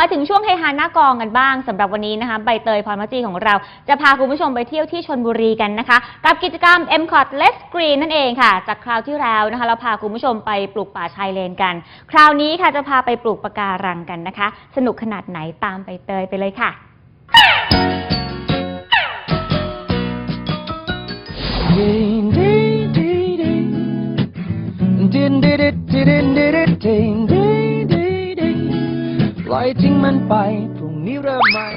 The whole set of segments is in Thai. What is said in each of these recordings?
มาถึงช่วงเฮฮาหน้ากองกันบ้างสำหรับวันนี้นะคะใบเตยพรหมจีของเราจะพาคุณผู้ชมไปเที่ยวที่ชนบุรีกันนะคะ กับกิจกรรม m c o t Let's Green นั่นเองค่ะ จากคราวที่แล้วนะคะ เราพาคุณผู้ชมไปปลูกป่าชายเลนกัน คราวนี้ค่ะจะพาไปปลูกปะการังกันนะคะ สนุกขนาดไหนตามใบเตยไปเลยค่ะ ล่อยทิ้งมันไป พรุ่งนี้เริ่มใหม่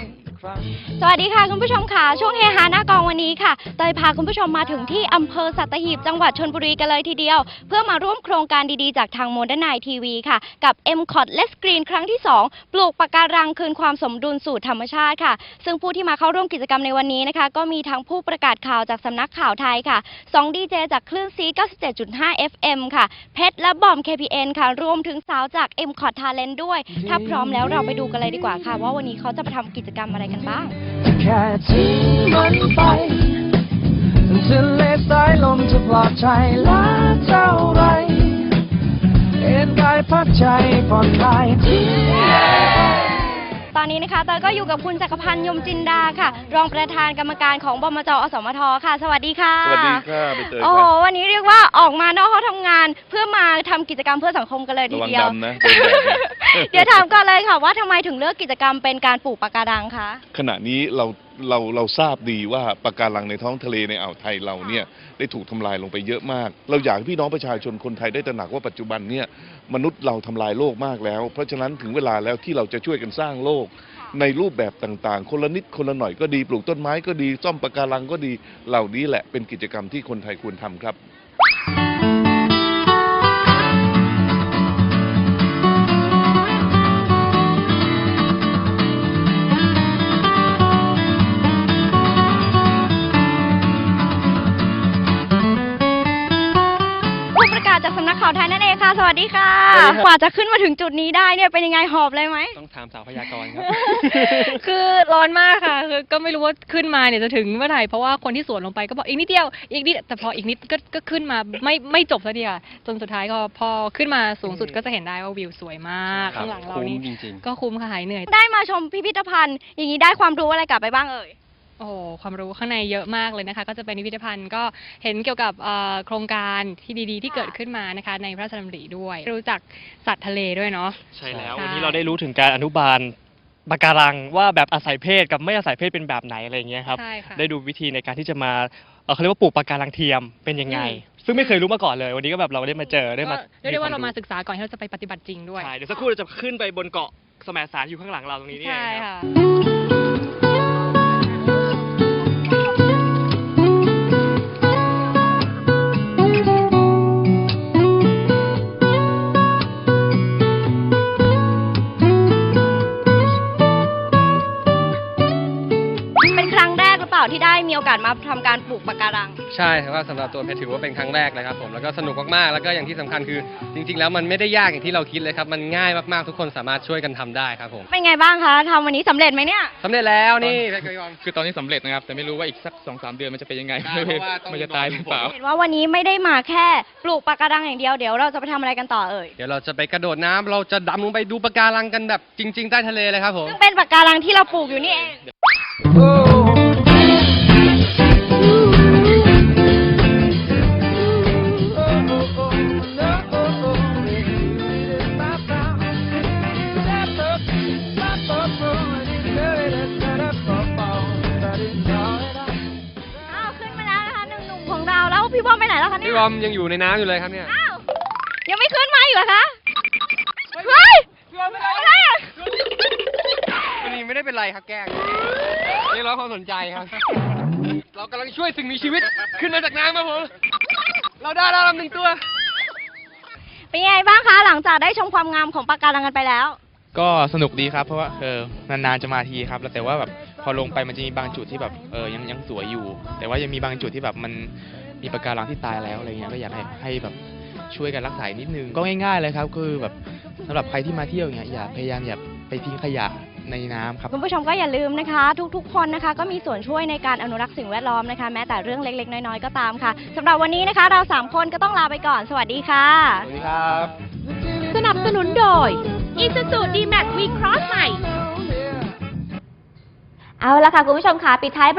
สวัสดีค่ะคุณผู้ชมค่ะ ช่วงเฮฮาหน้ากองวันนี้ค่ะเตยพาคุณผู้ชมมาถึงที่อำเภอสัตหีบจังหวัดชนบุรีกันเลยทีเดียว เพื่อมาร่วมโครงการดีๆ จากทางโมเดิร์นไนทีวีค่ะ กับ m c o t Let's Green ครั้งที่ 2 ปลูกปะการังคืนความสมดุลสู่ธรรมชาติค่ะ ซึ่งผู้ที่มาเข้าร่วมกิจกรรมในวันนี้นะคะ ก็มีทั้งผู้ประกาศข่าวจากสำนักข่าวไทยค่ะ2ดีเจจากคลื่นซี97.5 FM ค่ะเพชรและบอม KPN ค่ะรวมถึงสาวจาก m c o t Talent ด้วย ถ้าพร้อมแล้วเราไปดูกันเลยดีกว่าค่ะ ว่าวันนี้เขาจะมาทำกิจกรรมอะไรกันบ้างแค่ทิ้งมันไปทะเลสายลมจะปลอดใจและเท่าไร เอ็นกายพักใจผ่อนคลายทิ้ง ตอนนี้นะคะเตยก็อยู่กับคุณจักรพันธ์ยมจินดาค่ะ รองประธานกรรมการของบมจอสมทค่ะ สวัสดีค่ะสวัสดีค่ะใบเตยโอ้คโหรับวันนี้เรียกว่าออกมานอกห้องทำงาน เพื่อมาทำกิจกรรมเพื่อสังคมกันเลยทีระวังเดียวดำนะเดินแบบเดี๋ยวถามก่อนเลยค่ะว่าทำไมถึงเลือกกิจกรรมเป็นการปลูกปะการังคะขณะนี้เรา เราเราทราบดีว่าปะการังในท้องทะเลในอ่าวไทยเราเนี่ยได้ถูกทำลายลงไปเยอะมาก เราอยากให้พี่น้องประชาชนคนไทยได้ตระหนักว่าปัจจุบันเนี่ยมนุษย์เราทำลายโลกมากแล้ว เพราะฉะนั้นถึงเวลาแล้วที่เราจะช่วยกันสร้างโลก ในรูปแบบต่างๆ คนละนิดคนละหน่อยก็ดี ปลูกต้นไม้ก็ดีซ่อมปะการังก็ดีเหล่านี้แหละเป็นกิจกรรมที่คนไทยควรทำครับ สวัสดีค่ะ สวัสดีครับ กว่าจะขึ้นมาถึงจุดนี้ได้เนี่ยเป็นยังไงหอบเลยไหม ต้องถามสาวพยากรณ์ครับ คือร้อนมากค่ะ คือก็ไม่รู้ว่าขึ้นมาเนี่ยจะถึงเมื่อไหร่ เพราะว่าคนที่สวนลงไปก็บอกอีกนิดเดียว อีกนิด แต่พออีกนิดก็ก็ขึ้นมาไม่ไม่จบสักทีค่ะ จนสุดท้ายก็พอขึ้นมาสูงสุดก็จะเห็นได้ว่าวิวสวยมากครับข้างหลังเรานี่คุ้มจริง ก็คุ้มค่ะหายเหนื่อย ได้มาชมพิพิธภัณฑ์ อย่างนี้ได้ความรู้อะไรกลับไปบ้างเอ่ย โอ้โหความรู้ข้างในเยอะมากเลยนะคะ ก็จะเป็นพิพิธภัณฑ์ก็เห็นเกี่ยวกับเอ่อโครงการที่ดีๆ ที่เกิดขึ้นมานะคะ ในพระราชดำริด้วย รู้จักสัตว์ทะเลด้วยเนาะๆใช่แล้ว ใช่ วันนี้เราได้รู้ถึงการอนุบาลปะการังว่าแบบอาศัยเพศกับไม่อาศัยเพศเป็นแบบไหนอะไรอย่างเงี้ยครับใช่ค่ะ ได้ดูวิธีในการที่จะมาเอ่อเขาเรียกว่าปลูกปะการังเทียมเป็นยังไง อืมซึ่งไม่เคยรู้มาก่อนเลย วันนี้ก็แบบเราได้มาเจอได้มาก็เรียกได้ว่าเรามาควศึกษาก่อนที่เราจะไปปฏิบัติจริงด้วยใช่เดี๋ยวสักครู่เราจะขึ้นไปบนเกาะแสมสารอยู่ข้างหลังเราตรงนี้นี่เอใช่งครับ ค่ะ ที่ได้มีโอกาสมาทำการปลูกปะการัง ใช่ครับว่าสำหรับตัวเพชรถือว่าเป็นครั้งแรกเลยครับผมแล้วก็สนุกมากๆแล้วก็อย่างที่สำคัญคือ จริง ๆ แล้วมันไม่ได้ยากอย่างที่เราคิดเลยครับมันง่ายมากๆทุกคนสามารถช่วยกันทำได้ครับผมเป็นไงบ้างคะทำวันนี้สำเร็จไหมเนี่ย สำเร็จแล้วนี่เพชรกับพี่บอมคือตอนนี้สำเร็จนะครับ แต่ไม่รู้ว่าอีกสักสองสามเดือนมันจะเป็นยังไงใช่เพราะว่าต้อง มันจะตายหรือเปล่า เห็นว่าวันนี้ไม่ได้มาแค่ปลูกปะการังอย่างเดียวเดี๋ยวเราจะไปทำอะไรกันต่อเอ่ยเดี๋ยวเราจะไปกระโดดน้ำเราจะดำลงไปดูปะการังกันแบบจริง ๆ ใต้ทะเลเลยครับผม ซึ่งเป็นปะการังที่เราปลูกอยู่นี่เอง พี่บอมไปไหนแล้วคะเนี่ยพี่บอมยังอยู่ในน้ำอยู่เลยครับเนี่ยอ้าวยังไม่ขึ้นมาอยู่เหรอคะเฮ้ยอะไรอะวันนี้ไม่ได้เป็นไรครับแกล้งเรียกร้องความสนใจครับ เรากำลังช่วยสิ่งมีชีวิตขึ้นมาจากน้ำครับผมเราได้แล้วลำหนึ่งตัว เป็นไงบ้างคะ หลังจากได้ชมความงามของปะการังกันไปแล้ว ก็สนุกดีครับเพราะว่าเออนานๆจะมาทีครับ แล้วแต่ว่าแบบพอลงไปมันจะมีบางจุดที่แบบเออยังยังสวยอยู่ แต่ว่ายังมีบางจุดที่แบบมัน มีปะการังที่ตายแล้วอะไรเงี้ยก็อยากให้ให้แบบช่วยกันรักษานิดนึงก็ง่ายๆเลยครับคือแบบสำหรับใครที่มาเที่ยวอย่างเงี้ยอย่าพยายามอย่าไปทิ้งขยะในน้ำครับคุณผู้ชมก็อย่าลืมนะคะ ทุกๆ คนนะคะก็มีส่วนช่วยในการอนุรักษ์สิ่งแวดล้อมนะคะ แม้แต่เรื่องเล็กๆ น้อยๆ ก็ตามค่ะสำหรับวันนี้นะคะ เราสามคนก็ต้องลาไปก่อน สวัสดีค่ะ สวัสดีครับ สนับสนุนโดย Isuzu D-Max V-Cross ใหม่เอาละค่ะคุณผู้ชมค่ะปิดท้าย